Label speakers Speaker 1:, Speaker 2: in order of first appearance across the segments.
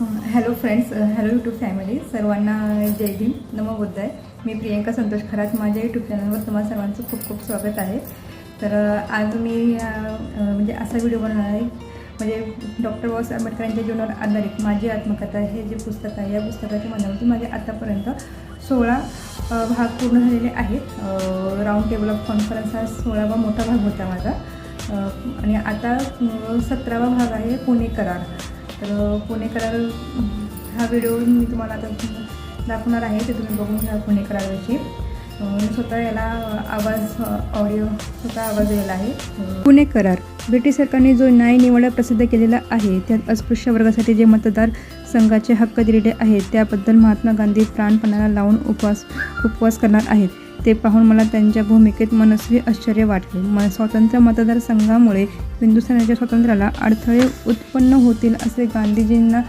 Speaker 1: Hello friends hello YouTube family सर्वांना जय भीम. नमो बुद्ध आहे मी प्रियंका संतोष खरात. माझ्या यूट्यूब चॅनलवर तुम्हाला सर्वांचं खूप खूप स्वागत आहे. तर आज मी म्हणजे असा व्हिडिओ बनवणार आहे. म्हणजे डॉक्टर बाबासाहेब आंबेडकरांच्या जीवनावर आधारित माझी आत्मकथा हे जे पुस्तक आहे. या पुस्तकाच्या माध्यमातून माझे आतापर्यंत सोळा भाग पूर्ण झालेले आहेत. राऊंड टेबल ऑफ कॉन्फरन्स हा सोळावा मोठा भाग होता माझा. आणि आता सतरावा भाग आहे पुणे करार. तर पुणे करार हा व्हिडिओ मी तुम्हाला आता दाखवणार आहे ते तुम्ही बघून घ्या पुणेकरारची मी स्वतः याला आवाज ऑडिओ स्वतः आवाज दिलेला आहे. पुणे करार ब्रिटिश सरकारने जो न्यायनिवाडा प्रसिद्ध केलेला आहे त्यात अस्पृश्य वर्गासाठी जे मतदार संघाचे हक्क दिलेले आहेत त्याबद्दल महात्मा गांधी प्राणपणाला लावून उपवास उपवास करणार आहेत. ते पाहून मला त्यांच्या भूमिकेत मनस्वी आश्चर्य वाटले. म स्वातंत्र्य मतदारसंघामुळे हिंदुस्थानाच्या स्वातंत्र्याला अडथळे उत्पन्न होतील असे गांधीजींना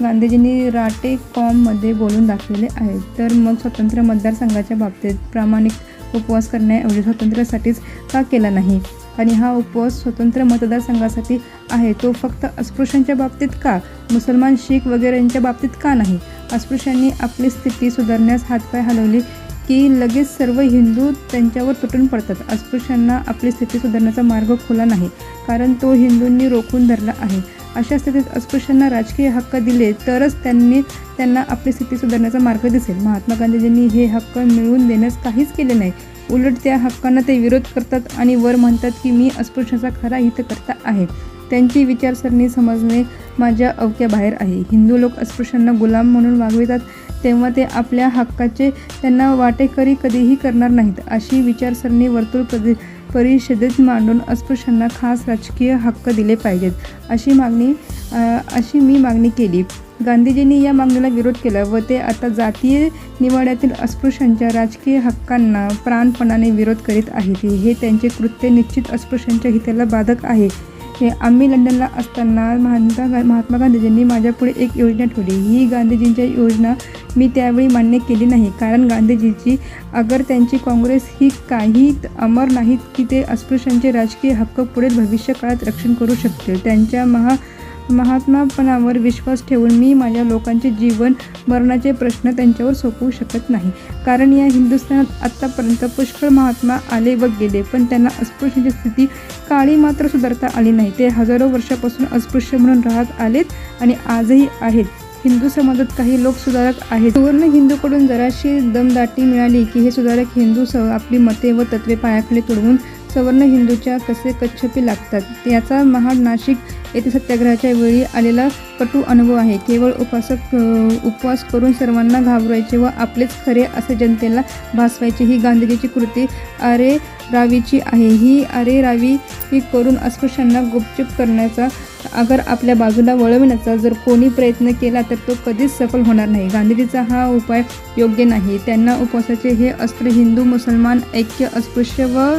Speaker 1: गांधीजींनी राटे कॉममध्ये बोलून दाखवले आहे. तर मग स्वतंत्र मतदारसंघाच्या बाबतीत प्रामाणिक उपवास करण्याऐवजी स्वातंत्र्यासाठीच का केला नाही? आणि हा उपवास स्वतंत्र मतदारसंघासाठी आहे तो फक्त अस्पृश्यांच्या बाबतीत का? मुसलमान शीख वगैरेंच्या बाबतीत का नाही? अस्पृश्यांनी आपली स्थिती सुधारण्यास हातपाय हलवली की लगेच सर्व हिंदू त्यांच्यावर तुटून पडतात. अस्पृश्यांना आपली स्थिती सुधारण्याचा मार्ग खुला नाही कारण तो हिंदूंनी रोखून धरला आहे. अशा स्थितीत अस्पृश्यांना राजकीय हक्क दिले तरच त्यांनी त्यांना आपली स्थिती सुधारण्याचा मार्ग दिसेल. महात्मा गांधीजींनी हे हक्क मिळवून देण्यास काहीच केले नाही. उलट त्या हक्कांना ते विरोध करतात आणि वर म्हणतात की मी अस्पृश्याचा खरा हितकर्ता आहे. त्यांची विचारसरणी समजणे माझ्या अवक्याबाहेर आहे. हिंदू लोक अस्पृश्यांना गुलाम म्हणून वागवितात तेव्हा ते आपल्या हक्काचे त्यांना वाटेकरी कधीही करणार नाहीत. अशी विचारसरणी वर्तुळ प्रदे परिषदेत मांडून अस्पृश्यांना खास राजकीय हक्क दिले पाहिजेत अशी मागणी अशी मी मागणी केली. गांधीजींनी या मागणीला विरोध केला व ते आता जातीय निवाड्यातील अस्पृश्यांच्या राजकीय हक्कांना प्राणपणाने विरोध करीत आहेत. हे त्यांचे कृत्य निश्चित अस्पृश्यांच्या हिताला बाधक आहे. आम्ही लंडनला असताना महात्मा महात्मा गांधीजींनी माझ्यापुढे एक योजना ठेवली. ही गांधीजींच्या योजना मी त्यावेळी मान्य केली नाही. कारण गांधीजीची अगर त्यांची काँग्रेस ही काही अमर नाहीत की ते अस्पृश्यांचे राजकीय हक्क पुढील भविष्य काळात रक्षण करू शकतील. त्यांच्या महा महात्मापणावर विश्वास ठेवून मी माझ्या लोकांचे जीवन मरणाचे प्रश्न त्यांच्यावर सोपवू शकत नाही. कारण या हिंदुस्थानात आत्तापर्यंत पुष्कळ महात्मा आले व गेले पण त्यांना अस्पृश्यांची स्थिती काळी मात्र सुधारता आली नाही. ते हजारो वर्षापासून अस्पृश्य म्हणून राहत आलेत आणि आजही आहेत. हिंदू समाजात काही लोक सुधारक आहेत. सुवर्ण हिंदूकडून जराशी दमदाटी मिळाली की हे सुधारक हिंदू स आपली मते व तत्वे पायाखाली तुडवून सवर्ण हिंदूच्या कसे कच्छपी लागतात? याचा महाड नाशिक येथे सत्याग्रहाच्या वेळी आलेला कटू अनुभव आहे. केवळ उपासक उपवास करून सर्वांना घाबरायचे व आपलेच खरे असे जनतेला भासवायचे ही गांधीजीची कृती अरे रावीची आहे. ही अरे रावी ही करून अस्पृश्यांना गुपचूप करण्याचा अगर आपल्या बाजूला वळविण्याचा जर कोणी प्रयत्न केला तर तो कधीच सफल होणार नाही. गांधीजीचा हा उपाय योग्य नाही. त्यांना उपवासाचे हे अस्त्र हिंदू मुसलमान ऐक्य अस्पृश्य व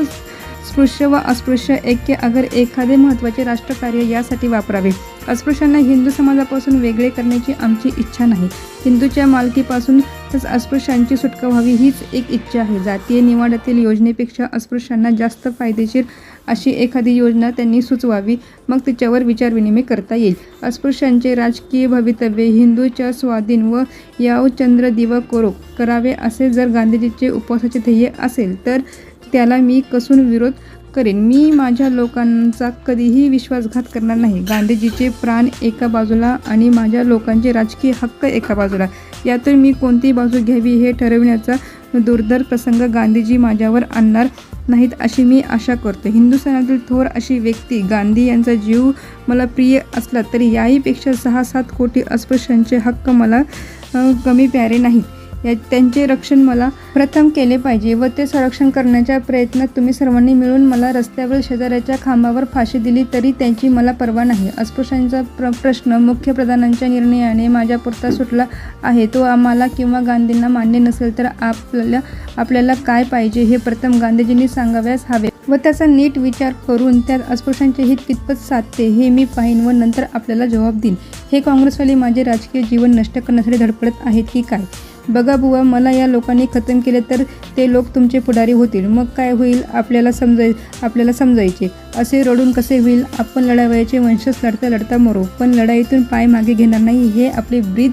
Speaker 1: स्पृश्य व अस्पृश्य ऐक्य अगर एखादे महत्त्वाचे राष्ट्रकार्य यासाठी वापरावे. अस्पृश्यांना हिंदू समाजापासून वेगळे करण्याची आमची इच्छा नाही. हिंदूच्या मालकीपासून तस अस्पृश्यांची सुटका व्हावी हीच एक इच्छा आहे. जातीय निवाड्यातील योजनेपेक्षा अस्पृश्यांना जास्त फायदेशीर अशी एखादी योजना त्यांनी सुचवावी मग तिच्यावर विचारविनिमय करता येईल. अस्पृश्यांचे राजकीय भवितव्य हिंदूच्या स्वाधीन व याव चंद्र दिव कोरो करावे असे जर गांधीजीचे उपवासाचे ध्येय असेल तर त्याला मी कसून विरोध करेन. मी माझ्या लोकांचा कधीही विश्वासघात करणार नाही. गांधीजीचे प्राण एका बाजूला आणि माझ्या लोकांचे राजकीय हक्क एका बाजूला. यातून मी कोणती बाजू घ्यावी हे ठरविण्याचा दुर्धर प्रसंग गांधीजी माझ्यावर आणणार नाहीत अशी मी आशा करतो. हिंदुस्थानातील थोर अशी व्यक्ती गांधी यांचा जीव मला प्रिय असला तरी याहीपेक्षा सहा सात कोटी अस्पृश्यांचे हक्क मला कमी प्यारे नाहीत या त्यांचे रक्षण मला प्रथम केले पाहिजे व ते संरक्षण करण्याच्या प्रयत्नात तुम्ही सर्वांनी मिळून मला रस्त्यावर शेजाऱ्याच्या खांबावर फाशी दिली तरी त्यांची मला पर्वा नाही. अस्पृश्यांचा प्र प्रश्न मुख्य प्रधानांच्या निर्णयाने माझ्यापुरता सुटला आहे. तो आम्हाला किंवा गांधींना मान्य नसेल तर आपल्याला आपल्याला काय पाहिजे हे प्रथम गांधीजींनी सांगाव्यास हवे व त्याचा नीट विचार करून त्यात अस्पृश्यांचे हित कितपत साधते हे मी पाहीन व नंतर आपल्याला जबाब देईन. हे काँग्रेसवाले माझे राजकीय जीवन नष्ट करण्यासाठी धडपडत आहेत की काय? बघा बुवा मला या लोकांनी खतम केले तर ते लोक तुमचे पुढारी होतील. मग काय होईल? आपल्याला समजाय आपल्याला समजायचे. असे रडून कसे होईल? आपण लढावयाचे वंशच लढता लढता मरू. पण लढाईतून पाय मागे घेणार नाही हे आपले ब्रीद.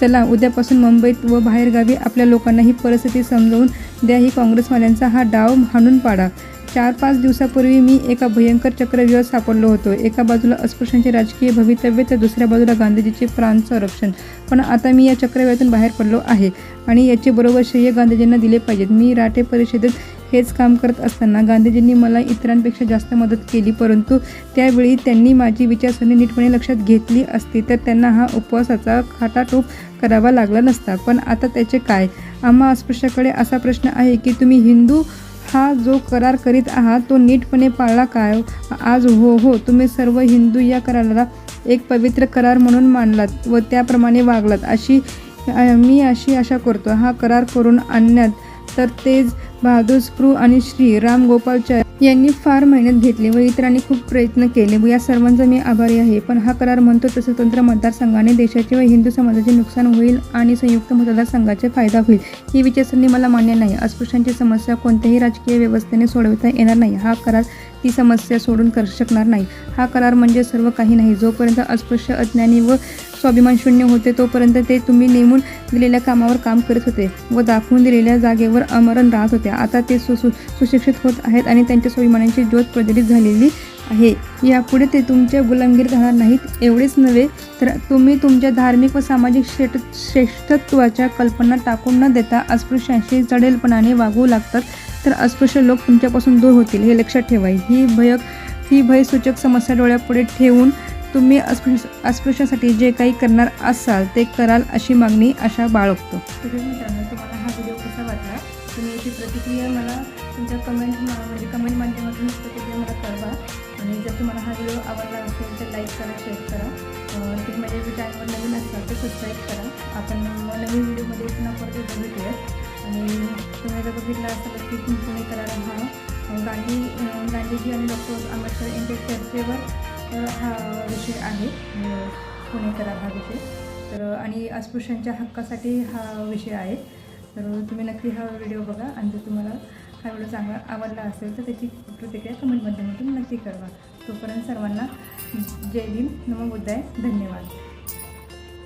Speaker 1: चला उद्यापासून मुंबईत व बाहेरगावी आपल्या लोकांना ही परिस्थिती समजावून द्या. ही काँग्रेसवाल्यांचा हा डाव हाणून पाडा. चार पाच दिवसापूर्वी मी एका भयंकर चक्रव्यूहात सापडलो होतो. एका बाजूला अस्पृश्यांचे राजकीय भवितव्य तर दुसऱ्या बाजूला गांधीजीचे प्राण संरक्षण पण आता मी या चक्रव्यूहातून बाहेर पडलो आहे आणि याचे बरोबर श्रेय गांधीजींना दिले पाहिजेत. मी राठे परिषदेत हेच काम करत असताना गांधीजींनी मला इतरांपेक्षा जास्त मदत केली परंतु त्यावेळी त्यांनी माझी विचारसरणी नीटपणे लक्षात घेतली असती तर त्यांना हा उपवासाचा खाटाटोप करावा लागला नसता. पण आता त्याचे काय? आम्हा अस्पृश्याकडे असा प्रश्न आहे की तुम्ही हिंदू हा जो करार करीत आहात तो नीटपणे पाळला काय? आज हो हो तुम्ही सर्व हिंदू या कराराला एक पवित्र करार म्हणून मानलात व त्याप्रमाणे वागलात. अशी मी अशी आशा करतो. हा करार करून आणण्यात तर तेज बहादूर स्प्रू आणि श्री राम गोपालचार्य यांनी फार मेहनत घेतली व इतरांनी खूप प्रयत्न केले व या सर्वांचा मी आभारी आहे. पण हा करार म्हणतो तसं स्वतंत्र मतदारसंघाने देशाचे व हिंदू समाजाचे नुकसान होईल आणि संयुक्त मतदारसंघाचे फायदा होईल. ही विचारसरणी मला मान्य नाही. अस्पृश्यांची समस्या कोणत्याही राजकीय व्यवस्थेने सोडवता येणार नाही. हा करार ती समस्या सोडून कर शकणार नाही. हा करार म्हणजे सर्व काही नाही. जोपर्यंत अस्पृश्य अज्ञानी व स्वाभिमान शून्य होते तोपर्यंत ते तुम्ही नेमून दिलेल्या कामावर काम करत होते व दाखवून दिलेल्या जागेवर अमरण राहत होते. आता ते सु सुशिक्षित होत आहेत आणि त्यांच्या स्वाभिमानाची ज्योत प्रज्वलित झालेली आहे. यापुढे ते तुमच्या गुलामगिरीत राहणार नाहीत एवढेच नव्हे तर तुम्ही तुमच्या धार्मिक व सामाजिक श्रेष्ठ श्रेष्ठत्वाच्या कल्पना टाकून न देता अस्पृश्यांशी चढेलपणाने वागवू लागतात. तर अस्पृश्य लोक तुमच्यापासून दूर होतील हे लक्षात ठेवा. ही भयक ही भयसूचक समस्या डोळ्यापुढे ठेवून तुम्ही अस्पृश्य अस्पृश्यासाठी जे काही करणार असाल ते कराल अशी मागणी अशा बाळगतो. मित्रांनो तुम्हाला हा व्हिडिओ कसा वाटला? तुम्ही याची प्रतिक्रिया मला तुमच्या कमेंट म्हणजे कमेंट माध्यमातून प्रतिक्रिया मला कळवा. आणि जर तुम्हाला हा व्हिडिओ आवडला असेल तर लाईक करा शेअर करा. तुम्ही माझ्या चॅनलवर नवीन असाल तर सबस्क्राईब करा. आपण नवीन व्हिडिओमध्ये पुन्हा परत एकदा भेटूयात. आणि तुम्ही जर बघितलं असाल की तुम्ही करायला हा गांधी गांधीजी आणि डॉक्टर आंबेडकर यांच्या चर्चेवर हा विषय आहे. म्हणजे पुणेकरा हा विषय. तर आणि अस्पृश्यांच्या हक्कासाठी हा विषय आहे. तर तुम्ही नक्की हा व्हिडिओ बघा आणि जर तुम्हाला हा व्हिडिओ चांगला आवडला असेल तर त्याची प्रतिक्रिया कमेंट माध्यमातून नक्की कळवा. तोपर्यंत सर्वांना जय भीम नमो बुद्धाय. धन्यवाद.